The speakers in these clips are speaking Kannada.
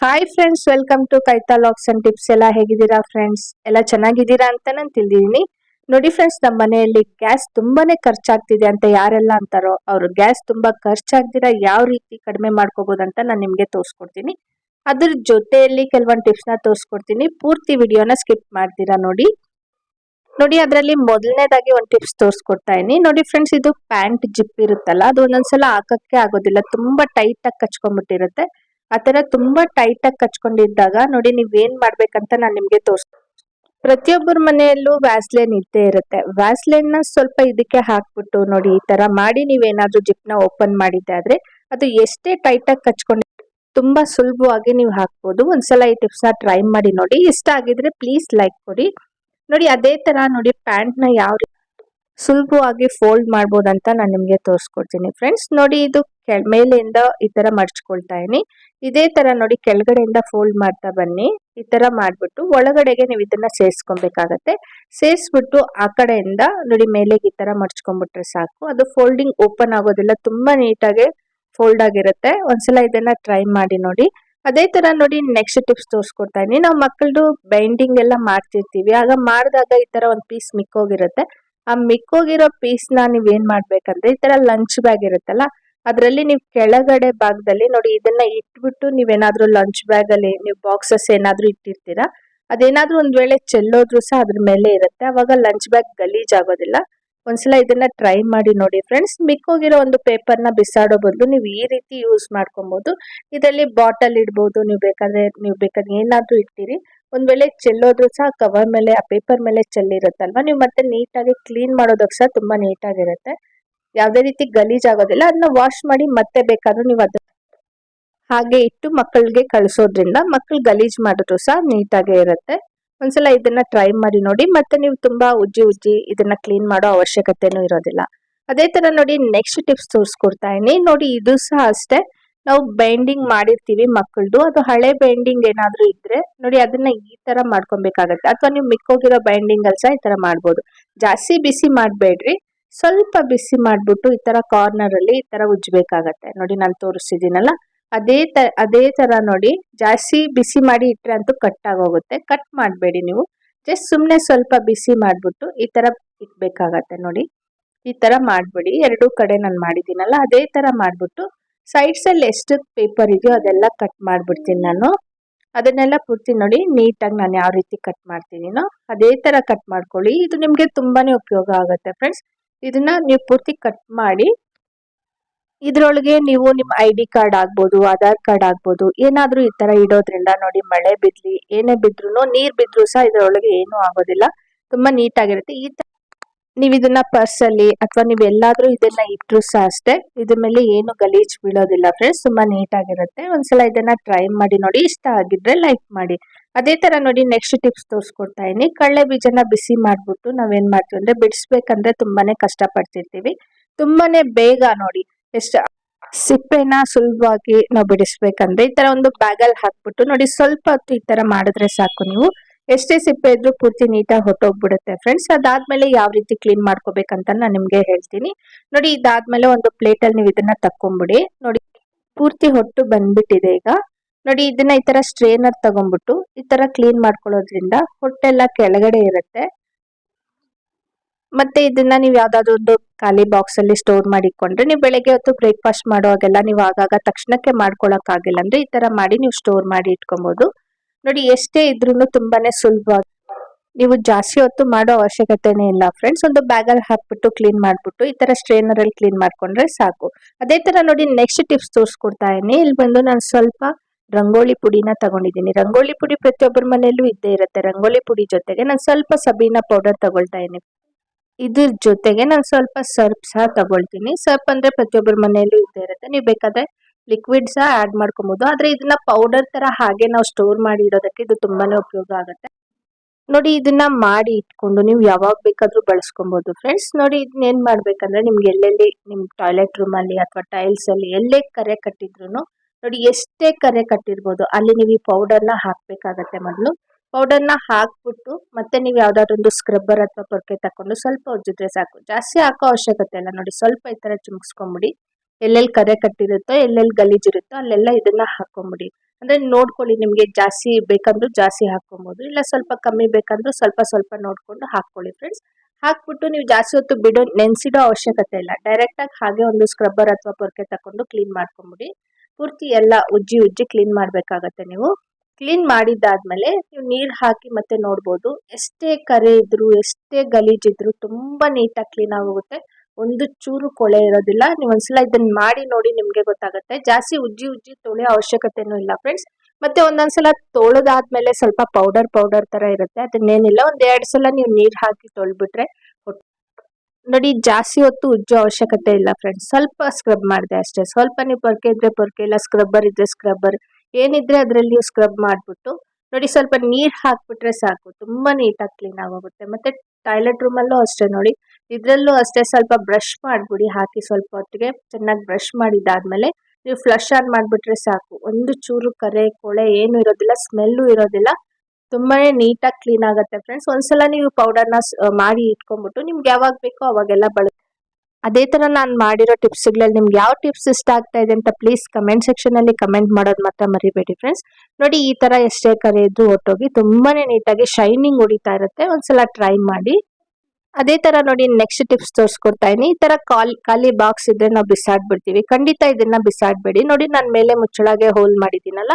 ಹಾಯ್ ಫ್ರೆಂಡ್ಸ್ ವೆಲ್ಕಮ್ ಟು ಕೈತಾ ಲಾಕ್ಸ್ ಅಂಡ್ ಟಿಪ್ಸ್ ಎಲ್ಲ ಹೇಗಿದ್ದೀರಾ ಫ್ರೆಂಡ್ಸ್ ಎಲ್ಲ ಚೆನ್ನಾಗಿದ್ದೀರಾ ಅಂತ ನಾನು ತಿಳಿದಿದ್ದೀನಿ. ನೋಡಿ ಫ್ರೆಂಡ್ಸ್ ನಮ್ಮ ಮನೆಯಲ್ಲಿ ಗ್ಯಾಸ್ ತುಂಬಾನೇ ಖರ್ಚಾಗ್ತಿದೆ ಅಂತ ಯಾರೆಲ್ಲ ಅಂತಾರೋ, ಅವರು ಗ್ಯಾಸ್ ತುಂಬಾ ಖರ್ಚಾಗ್ದಿರಾ ಯಾವ ರೀತಿ ಕಡಿಮೆ ಮಾಡ್ಕೋಬಹುದು ಅಂತ ನಾನು ನಿಮ್ಗೆ ತೋರಿಸ್ಕೊಡ್ತೀನಿ. ಅದ್ರ ಜೊತೆಯಲ್ಲಿ ಕೆಲವೊಂದು ಟಿಪ್ಸ್ನ ತೋರಿಸ್ಕೊಡ್ತೀನಿ. ಪೂರ್ತಿ ವಿಡಿಯೋನ ಸ್ಕಿಪ್ ಮಾಡ್ತೀರಾ ನೋಡಿ. ನೋಡಿ, ಅದರಲ್ಲಿ ಮೊದಲನೇದಾಗಿ ಒಂದು ಟಿಪ್ಸ್ ತೋರಿಸ್ಕೊಡ್ತಾ ಇದೀನಿ ನೋಡಿ ಫ್ರೆಂಡ್ಸ್ ಇದು ಪ್ಯಾಂಟ್ ಜಿಪ್ ಇರುತ್ತಲ್ಲ, ಅದು ಒಂದೊಂದ್ಸಲ ಹಾಕಕ್ಕೆ ಆಗೋದಿಲ್ಲ. ತುಂಬಾ ಟೈಟ್ ಆಗಿ ಕಚ್ಕೊಂಡ್ಬಿಟ್ಟಿರುತ್ತೆ. ಆ ತರ ತುಂಬಾ ಟೈಟ್ ಆಗಿ ಕಚ್ಕೊಂಡಿದ್ದಾಗ ನೋಡಿ ನೀವ್ ಏನ್ ಮಾಡ್ಬೇಕಂತ ನಾನ್ ನಿಮ್ಗೆ ತೋರ್ಸ್, ಪ್ರತಿಯೊಬ್ಬರ ಮನೆಯಲ್ಲೂ ವ್ಯಾಸ್ಲೈನ್ ಇದ್ದೇ ಇರುತ್ತೆ. ವ್ಯಾಸ್ಲೈನ್ನ ಸ್ವಲ್ಪ ಇದಕ್ಕೆ ಹಾಕ್ಬಿಟ್ಟು ನೋಡಿ ಈ ತರ ಮಾಡಿ ನೀವೇನಾದ್ರೂ ಜಿಪ್ನ ಓಪನ್ ಮಾಡಿದ್ದೆ ಅದು ಎಷ್ಟೇ ಟೈಟ್ ಆಗಿ ಕಚ್ಕೊಂಡು ತುಂಬಾ ಸುಲಭವಾಗಿ ನೀವು ಹಾಕ್ಬೋದು. ಒಂದ್ಸಲ ಈ ಟಿಪ್ಸ್ನ ಟ್ರೈ ಮಾಡಿ ನೋಡಿ. ಇಷ್ಟ ಆಗಿದ್ರೆ ಪ್ಲೀಸ್ ಲೈಕ್ ಕೊಡಿ. ನೋಡಿ ಅದೇ ತರ ನೋಡಿ ಪ್ಯಾಂಟ್ನ ಯಾವ ಸುಲಭವಾಗಿ ಫೋಲ್ಡ್ ಮಾಡ್ಬೋದಂತ ನಾನು ನಿಮ್ಗೆ ತೋರಿಸ್ಕೊಡ್ತೀನಿ ಫ್ರೆಂಡ್ಸ್ ನೋಡಿ ಇದು ಮೇಲಿಂದ ಈ ತರ ಮಡ್ಚ್ಕೊಳ್ತಾ ಇದೀನಿ ಇದೇ ತರ ನೋಡಿ ಕೆಳಗಡೆಯಿಂದ ಫೋಲ್ಡ್ ಮಾಡ್ತಾ ಬನ್ನಿ. ಈ ತರ ಮಾಡ್ಬಿಟ್ಟು ಒಳಗಡೆಗೆ ನೀವು ಇದನ್ನ ಸೇರಿಸ್ಕೊಬೇಕಾಗತ್ತೆ. ಸೇರಿಸ್ಬಿಟ್ಟು ಆ ಕಡೆಯಿಂದ ನೋಡಿ ಮೇಲೆ ಈ ತರ ಮಡ್ಚ್ಕೊಂಡ್ಬಿಟ್ರೆ ಸಾಕು. ಅದು ಫೋಲ್ಡಿಂಗ್ ಓಪನ್ ಆಗೋದಿಲ್ಲ. ತುಂಬಾ ನೀಟಾಗಿ ಫೋಲ್ಡ್ ಆಗಿರುತ್ತೆ. ಒಂದ್ಸಲ ಇದನ್ನ ಟ್ರೈ ಮಾಡಿ ನೋಡಿ. ಅದೇ ತರ ನೋಡಿ ನೆಕ್ಸ್ಟ್ ಟಿಪ್ಸ್ ತೋರಿಸ್ಕೊಡ್ತಾ ಇದೀನಿ ನಾವು ಮಕ್ಕಳದು ಬೈಂಡಿಂಗ್ ಎಲ್ಲ ಮಾಡ್ತಿರ್ತೀವಿ. ಆಗ ಮಾಡಿದಾಗ ಈ ತರ ಒಂದ್ ಪೀಸ್ ಮಿಕ್ಕೋಗಿರುತ್ತೆ. ಆ ಮಿಕ್ಕೋಗಿರೋ ಪೀಸ್ನ ನೀವ್ ಏನ್ ಮಾಡ್ಬೇಕಂದ್ರೆ ಈ ತರ ಲಂಚ್ ಬ್ಯಾಗ್ ಇರುತ್ತಲ್ಲ ಅದ್ರಲ್ಲಿ ನೀವು ಕೆಳಗಡೆ ಭಾಗದಲ್ಲಿ ನೋಡಿ ಇದನ್ನ ಇಟ್ಬಿಟ್ಟು ನೀವೇನಾದ್ರೂ ಲಂಚ್ ಬ್ಯಾಗ್ ಅಲ್ಲಿ ನೀವು ಬಾಕ್ಸಸ್ ಏನಾದ್ರೂ ಇಟ್ಟಿರ್ತೀರಾ, ಅದೇನಾದ್ರೂ ಒಂದ್ ವೇಳೆ ಚೆಲ್ಲೋದ್ರು ಸಹ ಅದ್ರ ಮೇಲೆ ಇರುತ್ತೆ. ಅವಾಗ ಲಂಚ್ ಬ್ಯಾಗ್ ಗಲೀಜ್ ಆಗೋದಿಲ್ಲ ಒಂದ್ಸಲ ಇದನ್ನ ಟ್ರೈ ಮಾಡಿ ನೋಡಿ ಫ್ರೆಂಡ್ಸ್ ಮಿಕ್ಕೋಗಿರೋ ಒಂದು ಪೇಪರ್ನ ಬಿಸಾಡೋ ಬದಲು ನೀವು ಈ ರೀತಿ ಯೂಸ್ ಮಾಡ್ಕೊಬಹುದು ಇದರಲ್ಲಿ ಬಾಟಲ್ ಇಡ್ಬೋದು, ನೀವು ಬೇಕಾದ್ರೆ ನೀವು ಬೇಕಾದ್ರೆ ಏನಾದ್ರೂ ಇಟ್ಟಿರಿ. ಒಂದ್ ವೇಳೆ ಚೆಲ್ಲೋದ್ರು ಸಹ ಕವರ್ ಮೇಲೆ, ಆ ಪೇಪರ್ ಮೇಲೆ ಚೆಲ್ಲಿರುತ್ತಲ್ವಾ? ನೀವು ಮತ್ತೆ ನೀಟಾಗಿ ಕ್ಲೀನ್ ಮಾಡೋದಕ್ಕೆ ಸಹ ತುಂಬಾ ನೀಟಾಗಿರುತ್ತೆ ಯಾವುದೇ ರೀತಿ ಗಲೀಜ್ ಆಗೋದಿಲ್ಲ. ಅದನ್ನ ವಾಶ್ ಮಾಡಿ ಮತ್ತೆ ಬೇಕಾದ್ರೂ ನೀವು ಅದ ಹಾಗೆ ಇಟ್ಟು ಮಕ್ಕಳಿಗೆ ಕಳಿಸೋದ್ರಿಂದ ಮಕ್ಕಳು ಗಲೀಜ್ ಮಾಡಿದ್ರು ಸಹ ನೀಟಾಗೇ ಇರುತ್ತೆ. ಒಂದ್ಸಲ ಇದನ್ನ ಟ್ರೈ ಮಾಡಿ ನೋಡಿ. ಮತ್ತೆ ನೀವು ತುಂಬಾ ಉಜ್ಜಿ ಉಜ್ಜಿ ಇದನ್ನ ಕ್ಲೀನ್ ಮಾಡೋ ಅವಶ್ಯಕತೆನೂ ಇರೋದಿಲ್ಲ. ಅದೇ ತರ ನೋಡಿ ನೆಕ್ಸ್ಟ್ ಟಿಪ್ಸ್ ತೋರಿಸ್ಕೊಡ್ತಾ ನೋಡಿ, ಇದು ಸಹ ಅಷ್ಟೇ. ನಾವು ಬೈಂಡಿಂಗ್ ಮಾಡಿರ್ತೀವಿ ಮಕ್ಕಳದು ಅದು ಹಳೆ ಬೈಂಡಿಂಗ್ ಏನಾದ್ರೂ ಇದ್ರೆ ನೋಡಿ, ಅದನ್ನ ಈ ತರ ಮಾಡ್ಕೊಬೇಕಾಗತ್ತೆ. ಅಥವಾ ನೀವು ಮಿಕ್ಕೋಗಿರೋ ಬೈಂಡಿಂಗ್ ಅಲ್ಲಿ ಸಹ ಈ ತರ ಮಾಡ್ಬೋದು. ಜಾಸ್ತಿ ಬಿಸಿ ಮಾಡ್ಬೇಡ್ರಿ. ಸ್ವಲ್ಪ ಬಿಸಿ ಮಾಡ್ಬಿಟ್ಟು ಈ ತರ ಕಾರ್ನರ್ ಅಲ್ಲಿ ಈ ತರ ಉಜ್ಜಬೇಕಾಗತ್ತೆ. ನೋಡಿ ನಾನು ತೋರಿಸಿದ್ದೀನಲ್ಲ? ಅದೇ ತ, ಅದೇ ತರ ನೋಡಿ ಜಾಸ್ತಿ ಬಿಸಿ ಮಾಡಿ ಇಟ್ರೆ ಅಂತೂ ಕಟ್ ಆಗೋಗುತ್ತೆ. ಕಟ್ ಮಾಡಬೇಡಿ ನೀವು. ಜಸ್ಟ್ ಸುಮ್ಮನೆ ಸ್ವಲ್ಪ ಬಿಸಿ ಮಾಡಿಬಿಟ್ಟು ಈ ತರ ಇಟ್ಬೇಕಾಗತ್ತೆ ನೋಡಿ. ಈ ತರ ಮಾಡ್ಬೇಡಿ. ಎರಡೂ ಕಡೆ ನಾನು ಮಾಡಿದ್ದೀನಲ್ಲ, ಅದೇ ತರ ಮಾಡ್ಬಿಟ್ಟು ಸೈಡ್ಸ್ ಅಲ್ಲಿ ಎಷ್ಟು ಪೇಪರ್ ಇದೆಯೋ ಅದೆಲ್ಲ ಕಟ್ ಮಾಡಿಬಿಡ್ತೀನಿ ನಾನು. ಅದನ್ನೆಲ್ಲ ಪೂರ್ತಿ ನೋಡಿ ನೀಟಾಗಿ ನಾನು ಯಾವ ರೀತಿ ಕಟ್ ಮಾಡ್ತಿದ್ದೀನೋ ಅದೇ ತರ ಕಟ್ ಮಾಡ್ಕೊಳ್ಳಿ. ಇದು ನಿಮಗೆ ತುಂಬಾನೇ ಉಪಯೋಗ ಆಗುತ್ತೆ ಫ್ರೆಂಡ್ಸ್ ಇದನ್ನ ನೀವು ಪೂರ್ತಿ ಕಟ್ ಮಾಡಿ, ಇದ್ರೊಳಗೆ ನೀವು ನಿಮ್ ಐ ಡಿ ಕಾರ್ಡ್ ಆಗ್ಬೋದು ಆಧಾರ್ ಕಾರ್ಡ್ ಆಗ್ಬೋದು, ಏನಾದ್ರು ಈ ತರ ಇಡೋದ್ರಿಂದ ನೋಡಿ ಮಳೆ ಬಿದ್ಲಿ, ಏನೇ ಬಿದ್ರು ನೀರ್ ಬಿದ್ರು ಸಹ ಇದ್ರೊಳಗೆ ಏನು ಆಗೋದಿಲ್ಲ. ತುಂಬಾ ನೀಟಾಗಿರುತ್ತೆ. ಈ ತರ ನೀವ್ ಇದನ್ನ ಪರ್ಸ್ ಅಲ್ಲಿ ಅಥವಾ ನೀವ್ ಎಲ್ಲಾದ್ರೂ ಇದನ್ನ ಇಟ್ಟರು ಸಹ ಅಷ್ಟೇ, ಇದ್ರ ಮೇಲೆ ಏನು ಗಲೀಜ್ ಬೀಳೋದಿಲ್ಲ ಫ್ರೆಂಡ್ಸ್ ತುಂಬಾ ನೀಟಾಗಿರುತ್ತೆ. ಒಂದ್ಸಲ ಇದನ್ನ ಟ್ರೈ ಮಾಡಿ ನೋಡಿ, ಇಷ್ಟ ಆಗಿದ್ರೆ ಲೈಕ್ ಮಾಡಿ. ಅದೇ ತರ ನೋಡಿ ನೆಕ್ಸ್ಟ್ ಟಿಪ್ಸ್ ತೋರಿಸ್ಕೊಡ್ತಾ ಇದೀನಿ ಕಳ್ಳೆ ಬೀಜನ ಬಿಸಿ ಮಾಡ್ಬಿಟ್ಟು ನಾವೇನು ಮಾಡ್ತೀವಿ ಅಂದ್ರೆ ಬಿಡಿಸ್ಬೇಕಂದ್ರೆ ತುಂಬಾನೇ ಕಷ್ಟ ಪಡ್ತಿರ್ತೀವಿ ತುಂಬಾನೇ ಬೇಗ ನೋಡಿ ಎಷ್ಟು ಸಿಪ್ಪೆನ ಸುಲಭವಾಗಿ ನಾವು ಬಿಡಿಸ್ಬೇಕಂದ್ರೆ ಈ ತರ ಒಂದು ಬ್ಯಾಗಲ್ಲಿ ಹಾಕ್ಬಿಟ್ಟು ನೋಡಿ ಸ್ವಲ್ಪ ಹೊತ್ತು ಈ ತರ ಮಾಡಿದ್ರೆ ಸಾಕು ನೀವು. ಎಷ್ಟೇ ಸಿಪ್ಪೆ ಇದ್ರೂ ಪೂರ್ತಿ ನೀಟಾಗಿ ಹೊಟ್ಟೋಗ್ಬಿಡುತ್ತೆ ಫ್ರೆಂಡ್ಸ್ ಅದಾದ್ಮೇಲೆ ಯಾವ ರೀತಿ ಕ್ಲೀನ್ ಮಾಡ್ಕೋಬೇಕಂತ ನಾನು ನಿಮಗೆ ಹೇಳ್ತೀನಿ. ನೋಡಿ ಇದಾದ್ಮೇಲೆ ಒಂದು ಪ್ಲೇಟಲ್ಲಿ ನೀವು ಇದನ್ನ ತಕ್ಕೊಂಬಿಡಿ. ನೋಡಿ ಪೂರ್ತಿ ಹೊಟ್ಟು ಬಂದ್ಬಿಟ್ಟಿದೆ ಈಗ. ನೋಡಿ, ಇದನ್ನ ಈ ತರ ಸ್ಟ್ರೇನರ್ ತಗೊಂಡ್ಬಿಟ್ಟು, ಈ ತರ ಕ್ಲೀನ್ ಮಾಡ್ಕೊಳ್ಳೋದ್ರಿಂದ ಹೊಟ್ಟೆಲ್ಲ ಕೆಳಗಡೆ ಇರುತ್ತೆ. ಮತ್ತೆ ಇದನ್ನ ನೀವು ಯಾವ್ದಾದ್ರು ಒಂದು ಖಾಲಿ ಬಾಕ್ಸ್ ಅಲ್ಲಿ ಸ್ಟೋರ್ ಮಾಡಿ ಇಟ್ಕೊಂಡ್ರೆ, ನೀವು ಬೆಳಗ್ಗೆ ಹೊತ್ತು ಬ್ರೇಕ್ಫಾಸ್ಟ್ ಮಾಡುವಾಗೆಲ್ಲ ನೀವು ಆಗಾಗ ತಕ್ಷಣಕ್ಕೆ ಮಾಡ್ಕೊಳಕ್ ಆಗಿಲ್ಲ ಅಂದ್ರೆ ಈ ತರ ಮಾಡಿ ನೀವು ಸ್ಟೋರ್ ಮಾಡಿ ಇಟ್ಕೊಬಹುದು ನೋಡಿ, ಎಷ್ಟೇ ಇದ್ರೂ ತುಂಬಾನೇ ಸುಲಭವಾಗಿ ನೀವು ಜಾಸ್ತಿ ಹೊತ್ತು ಮಾಡೋ ಅವಶ್ಯಕತೆನೇ ಇಲ್ಲ ಫ್ರೆಂಡ್ಸ್ ಒಂದು ಬ್ಯಾಗ್ ಅಲ್ಲಿ ಹಾಕ್ಬಿಟ್ಟು ಕ್ಲೀನ್ ಮಾಡ್ಬಿಟ್ಟು, ಈ ತರ ಸ್ಟ್ರೇನರ್ ಅಲ್ಲಿ ಕ್ಲೀನ್ ಮಾಡ್ಕೊಂಡ್ರೆ ಸಾಕು. ಅದೇ ತರ ನೋಡಿ ನೆಕ್ಸ್ಟ್ ಟಿಪ್ಸ್ ತೋರಿಸ್ಕೊಡ್ತಾ ಇದೀನಿ ಇಲ್ಲಿ ಬಂದು ನಾನು ಸ್ವಲ್ಪ ರಂಗೋಲಿ ಪುಡಿನ ತಗೊಂಡಿದ್ದೀನಿ. ರಂಗೋಲಿ ಪುಡಿ ಪ್ರತಿಯೊಬ್ಬರ ಮನೆಯಲ್ಲೂ ಇದ್ದೇ ಇರುತ್ತೆ. ರಂಗೋಲಿ ಪುಡಿ ಜೊತೆಗೆ ನಾನು ಸ್ವಲ್ಪ ಸಬೀನ ಪೌಡರ್ ತಗೊಳ್ತಾ ಇದ್ದೀನಿ. ಇದ್ರ ಜೊತೆಗೆ ನಾನು ಸ್ವಲ್ಪ ಸರ್ಪ್ ಸಹ ತಗೊಳ್ತೀನಿ. ಸರ್ಪ್ ಅಂದ್ರೆ ಪ್ರತಿಯೊಬ್ಬರ ಮನೆಯಲ್ಲೂ ಇದ್ದೇ ಇರುತ್ತೆ. ನೀವು ಬೇಕಾದ್ರೆ ಲಿಕ್ವಿಡ್ ಸಹ ಆಡ್ ಮಾಡ್ಕೊಬಹುದು ಆದ್ರೆ ಇದನ್ನ ಪೌಡರ್ ತರ ಹಾಗೆ ನಾವು ಸ್ಟೋರ್ ಮಾಡಿ ಇಡೋದಕ್ಕೆ ಇದು ತುಂಬಾನೇ ಉಪಯೋಗ ಆಗುತ್ತೆ. ನೋಡಿ ಇದನ್ನ ಮಾಡಿ ಇಟ್ಕೊಂಡು ನೀವು ಯಾವಾಗ ಬೇಕಾದ್ರೂ ಬಳಸ್ಕೊಬಹುದು ಫ್ರೆಂಡ್ಸ್ ನೋಡಿ ಇದನ್ನ ಏನ್ ಮಾಡ್ಬೇಕಂದ್ರೆ ನಿಮ್ಗೆ ಎಲ್ಲೆಲ್ಲಿ ನಿಮ್ ಟಾಯ್ಲೆಟ್ ರೂಮ್ ಅಲ್ಲಿ ಅಥವಾ ಟೈಲ್ಸ್ ಅಲ್ಲಿ ಎಲ್ಲೇ ಕರೆ ಕಟ್ಟಿದ್ರು ನೋಡಿ, ಎಷ್ಟೇ ಕರೆ ಕಟ್ಟಿರ್ಬೋದು, ಅಲ್ಲಿ ನೀವು ಈ ಪೌಡರ್ನ ಹಾಕ್ಬೇಕಾಗತ್ತೆ ಮೊದಲು. ಪೌಡರ್ನ ಹಾಕ್ಬಿಟ್ಟು, ಮತ್ತೆ ನೀವು ಯಾವ್ದಾದ್ರು ಒಂದು ಸ್ಕ್ರಬ್ಬರ್ ಅಥವಾ ಪೊರ್ಕೆ ತಕೊಂಡು ಸ್ವಲ್ಪ ಉಜ್ಜಿದ್ರೆ ಸಾಕು. ಜಾಸ್ತಿ ಹಾಕೋ ಅವಶ್ಯಕತೆ ಇಲ್ಲ. ನೋಡಿ, ಸ್ವಲ್ಪ ಈ ತರ ಚುಮ್ಸ್ಕೊಂಬಿಡಿ. ಎಲ್ಲೆಲ್ಲಿ ಕರೆ ಕಟ್ಟಿರುತ್ತೋ, ಎಲ್ಲೆಲ್ಲಿ ಗಲೀಜಿರುತ್ತೋ, ಅಲ್ಲೆಲ್ಲ ಇದನ್ನ ಹಾಕೊಂಬಿಡಿ ಅಂದ್ರೆ ನೋಡ್ಕೊಳ್ಳಿ, ನಿಮ್ಗೆ ಜಾಸ್ತಿ ಬೇಕಂದ್ರೂ ಜಾಸ್ತಿ ಹಾಕೊಬಹುದು ಇಲ್ಲ ಸ್ವಲ್ಪ ಕಮ್ಮಿ ಬೇಕಂದ್ರೂ ಸ್ವಲ್ಪ ಸ್ವಲ್ಪ ನೋಡ್ಕೊಂಡು ಹಾಕೊಳ್ಳಿ ಫ್ರೆಂಡ್ಸ್ ಹಾಕ್ಬಿಟ್ಟು ನೀವು ಜಾಸ್ತಿ ಹೊತ್ತು ಬಿಡೋ, ನೆನ್ಸಿಡೋ ಅವಶ್ಯಕತೆ ಇಲ್ಲ. ಡೈರೆಕ್ಟಾಗಿ ಹಾಗೆ ಒಂದು ಸ್ಕ್ರಬ್ಬರ್ ಅಥವಾ ಪೊರ್ಕೆ ತಕೊಂಡು ಕ್ಲೀನ್ ಮಾಡ್ಕೊಂಬಿಡಿ. ಪೂರ್ತಿ ಎಲ್ಲ ಉಜ್ಜಿ ಉಜ್ಜಿ ಕ್ಲೀನ್ ಮಾಡ್ಬೇಕಾಗತ್ತೆ ನೀವು. ಕ್ಲೀನ್ ಮಾಡಿದ್ದಾದ್ಮೇಲೆ ನೀವು ನೀರು ಹಾಕಿ ಮತ್ತೆ ನೋಡ್ಬೋದು. ಎಷ್ಟೇ ಕರೆ ಇದ್ರು, ಎಷ್ಟೇ ಗಲೀಜಿದ್ರು ತುಂಬಾ ನೀಟಾಗಿ ಕ್ಲೀನ್ ಆಗೋಗುತ್ತೆ. ಒಂದು ಚೂರು ಕೊಳೆ ಇರೋದಿಲ್ಲ. ನೀವು ಒಂದ್ಸಲ ಇದನ್ನ ಮಾಡಿ ನೋಡಿ ನಿಮ್ಗೆ ಗೊತ್ತಾಗುತ್ತೆ. ಜಾಸ್ತಿ ಉಜ್ಜಿ ಉಜ್ಜಿ ತೊಳೆಯೋ ಅವಶ್ಯಕತೆನೂ ಇಲ್ಲ ಫ್ರೆಂಡ್ಸ್ ಮತ್ತೆ ಒಂದೊಂದ್ಸಲ ತೊಳೆದಾದ್ಮೇಲೆ ಸ್ವಲ್ಪ ಪೌಡರ್ ಪೌಡರ್ ತರ ಇರುತ್ತೆ. ಅದನ್ನೇನಿಲ್ಲ, ಒಂದ್ ಎರಡ್ ಸಲ ನೀವು ನೀರ್ ಹಾಕಿ ತೊಳ್ಬಿಟ್ರೆ ನೋಡಿ, ಜಾಸ್ತಿ ಹೊತ್ತು ಉಜ್ಜೋ ಅವಶ್ಯಕತೆ ಇಲ್ಲ ಫ್ರೆಂಡ್ಸ್ ಸ್ವಲ್ಪ ಸ್ಕ್ರಬ್ ಮಾಡಿದೆ ಅಷ್ಟೇ. ಸ್ವಲ್ಪ ನೀವು ಪೊರ್ಕೆ ಇದ್ರೆ ಪೊರ್ಕೆ, ಇಲ್ಲ ಸ್ಕ್ರಬ್ಬರ್ ಇದ್ರೆ ಸ್ಕ್ರಬ್ಬರ್ ಏನಿದ್ರೆ ಅದರಲ್ಲಿ ಸ್ಕ್ರಬ್ ಮಾಡ್ಬಿಟ್ಟು, ನೋಡಿ, ಸ್ವಲ್ಪ ನೀರ್ ಹಾಕ್ಬಿಟ್ರೆ ಸಾಕು. ತುಂಬಾ ನೀಟಾಗಿ ಕ್ಲೀನ್ ಆಗೋಗುತ್ತೆ. ಮತ್ತೆ ಟಾಯ್ಲೆಟ್ ರೂಮಲ್ಲೂ ಅಷ್ಟೇ ನೋಡಿ. ಇದ್ರಲ್ಲೂ ಅಷ್ಟೇ ಸ್ವಲ್ಪ ಬ್ರಷ್ ಮಾಡಿಬಿಡಿ, ಹಾಕಿ ಸ್ವಲ್ಪ ಹೊತ್ತಿಗೆ ಚೆನ್ನಾಗಿ ಬ್ರಷ್ ಮಾಡಿದಾದ್ಮೇಲೆ ನೀವು ಫ್ಲಶ್ ಆನ್ ಮಾಡ್ಬಿಟ್ರೆ ಸಾಕು. ಒಂದು ಚೂರು ಕರೆ, ಕೊಳೆ ಏನು ಇರೋದಿಲ್ಲ ಸ್ಮೆಲ್ಲು ಇರೋದಿಲ್ಲ. ತುಂಬಾನೇ ನೀಟಾಗಿ ಕ್ಲೀನ್ ಆಗುತ್ತೆ ಫ್ರೆಂಡ್ಸ್ ಒಂದ್ಸಲ ನೀವು ಪೌಡರ್ನ ಮಾಡಿ ಇಟ್ಕೊಂಡ್ಬಿಟ್ಟು ನಿಮ್ಗೆ ಯಾವಾಗ ಬೇಕೋ ಅವಾಗೆಲ್ಲ ಬಳ, ಅದೇ ತರ ನಾನು ಮಾಡಿರೋ ಟಿಪ್ಸ್ಗಳಲ್ಲಿ ನಿಮ್ಗೆ ಯಾವ ಟಿಪ್ಸ್ ಇಷ್ಟ ಆಗ್ತಾ ಇದೆ ಅಂತ ಪ್ಲೀಸ್ ಕಮೆಂಟ್ ಸೆಕ್ಷನ್ ಅಲ್ಲಿ ಕಮೆಂಟ್ ಮಾಡೋದು ಮಾತ್ರ ಮರಿಬೇಡಿ ಫ್ರೆಂಡ್ಸ್ ನೋಡಿ ಈ ತರ ಎಷ್ಟೇ ಕರೆ ಹೊಟ್ಟೋಗಿ ತುಂಬಾನೇ ನೀಟಾಗಿ ಶೈನಿಂಗ್ ಹೊಡಿತಾ ಇರುತ್ತೆ. ಒಂದ್ಸಲ ಟ್ರೈ ಮಾಡಿ. ಅದೇ ತರ ನೋಡಿ ನೆಕ್ಸ್ಟ್ ಟಿಪ್ಸ್ ತೋರಿಸ್ಕೊಡ್ತಾ ಇದೀನಿ ಈ ತರ ಖಾಲಿ ಖಾಲಿ ಬಾಕ್ಸ್ ಇದ್ರೆ ನಾವು ಬಿಸಾಡ್ಬಿಡ್ತೀವಿ. ಖಂಡಿತ ಇದನ್ನ ಬಿಸಾಡ್ಬೇಡಿ. ನೋಡಿ ನಾನು ಮೇಲೆ ಮುಚ್ಚಳಗೆ ಹೋಲ್ ಮಾಡಿದ್ದೀನಲ್ಲ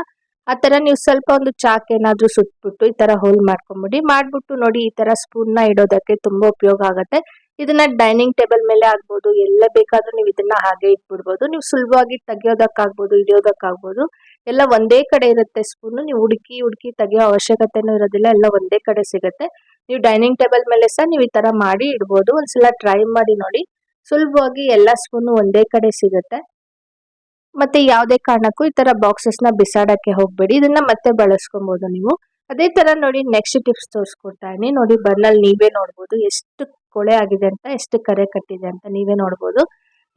ಆ ತರ ನೀವು ಸ್ವಲ್ಪ ಒಂದು ಚಾಕ್ ಏನಾದ್ರೂ ಸುಟ್ಬಿಟ್ಟು ಈ ತರ ಹೋಲ್ ಮಾಡ್ಕೊಂಬಿಡಿ. ಮಾಡ್ಬಿಟ್ಟು ನೋಡಿ ಈ ತರ ಸ್ಪೂನ್ನ ಇಡೋದಕ್ಕೆ ತುಂಬಾ ಉಪಯೋಗ ಆಗುತ್ತೆ. ಇದನ್ನ ಡೈನಿಂಗ್ ಟೇಬಲ್ ಮೇಲೆ ಆಗ್ಬೋದು ಎಲ್ಲ ಬೇಕಾದ್ರೂ ನೀವು ಇದನ್ನ ಹಾಗೆ ಇಟ್ಬಿಡ್ಬೋದು. ನೀವು ಸುಲಭವಾಗಿ ತೆಗಿಯೋದಕ್ಕಾಗ್ಬೋದು, ಹಿಡಿಯೋದಕ್ಕಾಗ್ಬೋದು. ಎಲ್ಲ ಒಂದೇ ಕಡೆ ಇರುತ್ತೆ ಸ್ಪೂನ್ ನೀವು ಹುಡುಕಿ ಹುಡುಕಿ ತೆಗಿಯೋ ಅವಶ್ಯಕತೆನೂ ಇರೋದಿಲ್ಲ. ಎಲ್ಲ ಒಂದೇ ಕಡೆ ಸಿಗುತ್ತೆ. ನೀವು ಡೈನಿಂಗ್ ಟೇಬಲ್ ಮೇಲೆ ಸಹ ನೀವು ಈ ತರ ಮಾಡಿ ಇಡ್ಬೋದು. ಒಂದ್ಸಲ ಟ್ರೈ ಮಾಡಿ ನೋಡಿ. ಸುಲಭವಾಗಿ ಎಲ್ಲ ಸ್ಪೂನು ಒಂದೇ ಕಡೆ ಸಿಗುತ್ತೆ. ಮತ್ತೆ ಯಾವುದೇ ಕಾರಣಕ್ಕೂ ಈ ತರ ಬಾಕ್ಸಸ್ನ ಬಿಸಾಡಕ್ಕೆ ಹೋಗ್ಬೇಡಿ. ಇದನ್ನ ಮತ್ತೆ ಬಳಸ್ಕೊಬಹುದು ನೀವು. ಅದೇ ತರ ನೋಡಿ ನೆಕ್ಸ್ಟ್ ಟಿಪ್ಸ್ ತೋರಿಸ್ಕೊಡ್ತಾ ಇದೀನಿ ನೋಡಿ ಬರ್ನಲ್ಲಿ ನೀವೇ ನೋಡ್ಬೋದು ಎಷ್ಟು ಕೊಳೆ ಆಗಿದೆ ಅಂತ, ಎಷ್ಟು ಕರೆ ಕಟ್ಟಿದೆ ಅಂತ ನೀವೇ ನೋಡ್ಬೋದು.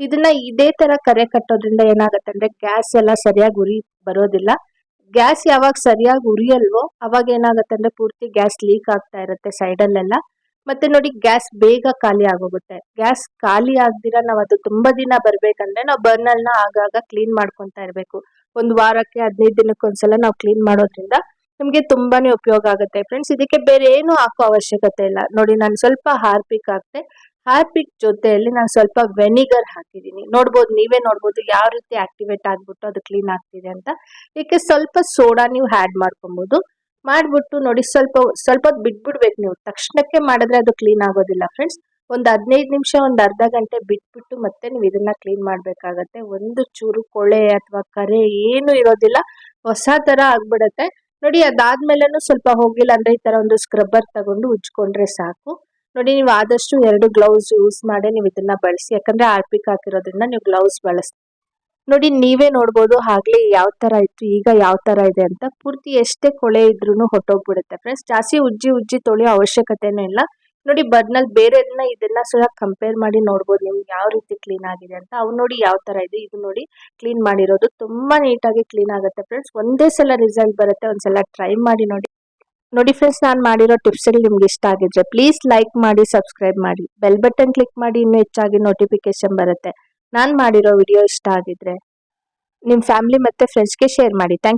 ಇದನ್ನ ಇದೇ ತರ ಕರೆ ಕಟ್ಟೋದ್ರಿಂದ ಏನಾಗುತ್ತೆ ಅಂದ್ರೆ ಗ್ಯಾಸ್ ಎಲ್ಲ ಸರಿಯಾಗಿ ಉರಿ ಬರೋದಿಲ್ಲ. ಗ್ಯಾಸ್ ಯಾವಾಗ ಸರಿಯಾಗಿ ಉರಿಯಲ್ವೋ, ಅವಾಗ ಏನಾಗುತ್ತೆ ಅಂದ್ರೆ ಪೂರ್ತಿ ಗ್ಯಾಸ್ ಲೀಕ್ ಆಗ್ತಾ ಇರುತ್ತೆ ಸೈಡಲ್ಲೆಲ್ಲ ಮತ್ತೆ ನೋಡಿ ಗ್ಯಾಸ್ ಬೇಗ ಖಾಲಿ ಆಗೋಗುತ್ತೆ. ಗ್ಯಾಸ್ ಖಾಲಿ ಆಗ್ದಿರ ನಾವು ಅದು ತುಂಬಾ ದಿನ ಬರ್ಬೇಕಂದ್ರೆ ನಾವು ಬರ್ನಲ್ನ ಆಗಾಗ ಕ್ಲೀನ್ ಮಾಡ್ಕೊಂತ ಇರ್ಬೇಕು. ಒಂದು ವಾರಕ್ಕೆ ಹದಿನೈದು ದಿನಕ್ಕೊಂದ್ಸಲ ನಾವು ಕ್ಲೀನ್ ಮಾಡೋದ್ರಿಂದ ನಮ್ಗೆ ತುಂಬಾನೇ ಉಪಯೋಗ ಆಗುತ್ತೆ ಫ್ರೆಂಡ್ಸ್ ಇದಕ್ಕೆ ಬೇರೆ ಏನು ಹಾಕೋ ಅವಶ್ಯಕತೆ ಇಲ್ಲ. ನೋಡಿ ನಾನು ಸ್ವಲ್ಪ ಹಾರ್ಪಿಕ್ ಹಾಕ್ತೆ. ಹಾರ್ಪಿಕ್ ಜೊತೆಯಲ್ಲಿ ನಾನು ಸ್ವಲ್ಪ ವೆನಿಗರ್ ಹಾಕಿದೀನಿ. ನೋಡ್ಬೋದು, ನೀವೇ ನೋಡ್ಬೋದು ಯಾವ ರೀತಿ ಆಕ್ಟಿವೇಟ್ ಆಗ್ಬಿಟ್ಟು ಅದು ಕ್ಲೀನ್ ಆಗ್ತಿದೆ ಅಂತ. ಇದಕ್ಕೆ ಸ್ವಲ್ಪ ಸೋಡಾ ನೀವು ಆ್ಯಡ್ ಮಾಡ್ಕೊಬೋದು. ಮಾಡ್ಬಿಟ್ಟು ನೋಡಿ ಸ್ವಲ್ಪ ಸ್ವಲ್ಪ ಹೊತ್ತು ಬಿಟ್ಬಿಡ್ಬೇಕು ನೀವು. ತಕ್ಷಣಕ್ಕೆ ಮಾಡಿದ್ರೆ ಅದು ಕ್ಲೀನ್ ಆಗೋದಿಲ್ಲ ಫ್ರೆಂಡ್ಸ್ ಒಂದು ಹದಿನೈದು ನಿಮಿಷ, ಒಂದು ಅರ್ಧ ಗಂಟೆ ಬಿಟ್ಬಿಟ್ಟು ಮತ್ತೆ ನೀವು ಇದನ್ನ ಕ್ಲೀನ್ ಮಾಡಬೇಕಾಗುತ್ತೆ. ಒಂದು ಚೂರು ಕೊಳೆ ಅಥವಾ ಕರೆ ಏನು ಇರೋದಿಲ್ಲ. ಹೊಸ ಥರ ಆಗ್ಬಿಡತ್ತೆ. ನೋಡಿ ಅದಾದ್ಮೇಲೆನೂ ಸ್ವಲ್ಪ ಹೋಗಿಲ್ಲ ಅಂದರೆ ಈ ಥರ ಒಂದು ಸ್ಕ್ರಬ್ಬರ್ ತಗೊಂಡು ಉಜ್ಕೊಂಡ್ರೆ ಸಾಕು. ನೋಡಿ ನೀವು ಆದಷ್ಟು ಎರಡು ಗ್ಲೌಸ್ ಯೂಸ್ ಮಾಡಿ ನೀವು ಇದನ್ನ ಬಳಸಿ. ಯಾಕಂದ್ರೆ ಆರ್ಪಿಕ್ ಹಾಕಿರೋದ್ರಿಂದ ನೀವು ಗ್ಲೌಸ್ ಬಳಸ್ ನೋಡಿ, ನೀವೇ ನೋಡ್ಬೋದು ಆಗಲೇ ಯಾವ ತರ ಇತ್ತು, ಈಗ ಯಾವ ತರ ಇದೆ ಅಂತ. ಪೂರ್ತಿ ಎಷ್ಟೇ ಕೊಳೆ ಇದ್ರೂ ಹೊಟ್ಟೋಗ್ಬಿಡುತ್ತೆ ಫ್ರೆಂಡ್ಸ್ ಜಾಸ್ತಿ ಉಜ್ಜಿ ಉಜ್ಜಿ ತೊಳೆಯೋ ಅವಶ್ಯಕತೆನೂ ಇಲ್ಲ. ನೋಡಿ ಬರ್ನಲ್ಲಿ ಬೇರೆದನ್ನ ಇದನ್ನ ಸಹ ಕಂಪೇರ್ ಮಾಡಿ ನೋಡ್ಬೋದು ನಿಮ್ಗೆ ಯಾವ ರೀತಿ ಕ್ಲೀನ್ ಆಗಿದೆ ಅಂತ. ಅವು ನೋಡಿ ಯಾವ ತರ ಇದೆ, ಇದು ನೋಡಿ ಕ್ಲೀನ್ ಮಾಡಿರೋದು. ತುಂಬಾ ನೀಟಾಗಿ ಕ್ಲೀನ್ ಆಗುತ್ತೆ ಫ್ರೆಂಡ್ಸ್ ಒಂದೇ ಸಲ ರಿಸಲ್ಟ್ ಬರುತ್ತೆ, ಒಂದ್ಸಲ ಟ್ರೈ ಮಾಡಿ ನೋಡಿ. ನೋಡಿ ಫ್ರೆಂಡ್ಸ್ ನಾನು ಮಾಡಿರೋ ಟಿಪ್ಸ್ ಅಲ್ಲಿ ನಿಮ್ಗೆ ಇಷ್ಟ ಆಗಿದ್ರೆ ಪ್ಲೀಸ್ ಲೈಕ್ ಮಾಡಿ ಸಬ್ಸ್ಕ್ರೈಬ್ ಮಾಡಿ. ಬೆಲ್ ಬಟನ್ ಕ್ಲಿಕ್ ಮಾಡಿ ಇನ್ನೂ ಹೆಚ್ಚಾಗಿ ನೋಟಿಫಿಕೇಶನ್ ಬರುತ್ತೆ. ನಾನು ಮಾಡಿರೋ ವಿಡಿಯೋ ಇಷ್ಟ ಆಗಿದ್ರೆ ನಿಮ್ಮ ಫ್ಯಾಮಿಲಿ ಮತ್ತೆ ಫ್ರೆಂಡ್ಸ್ಗೆ ಶೇರ್ ಮಾಡಿ. Thank you